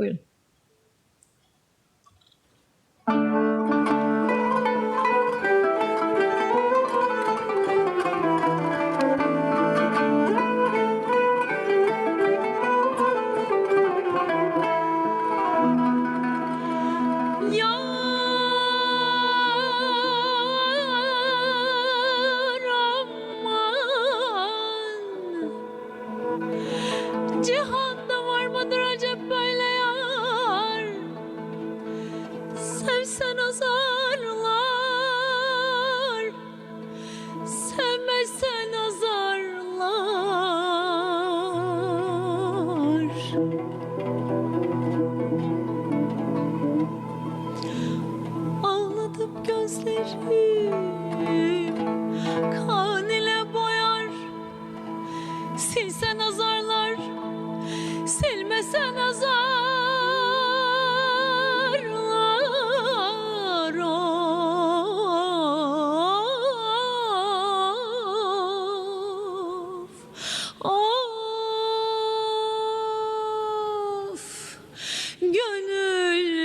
Buyurun. Yar Sevmezsen azarlar. Ağladım gözlerim Kan ile boyar. Silsen azarlar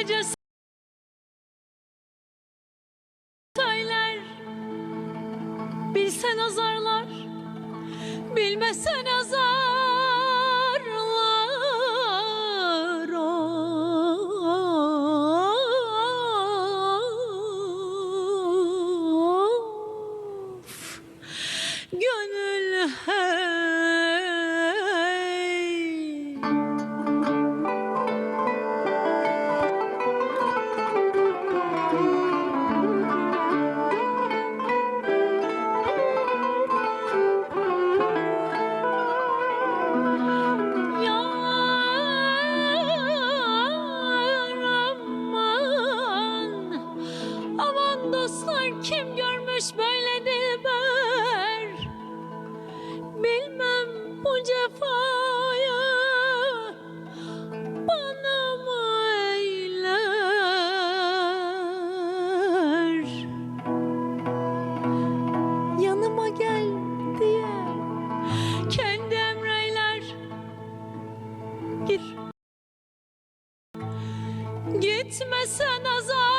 Bilmece söyler Bilsen azarlar Bilmesen azarlar Aman kim görmüş böyle dilber Bilmem bu cefayı Bana mı eyler? Yanıma gel diye Kendi emreyler. Git Gitmesen azarlar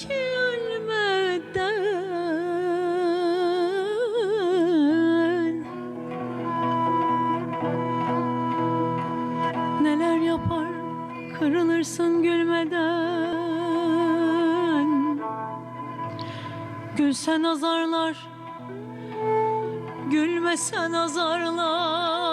ölmeden Neler yapar kırılırsın gülmeden? Gülsen azarlar Gülmesen azarlar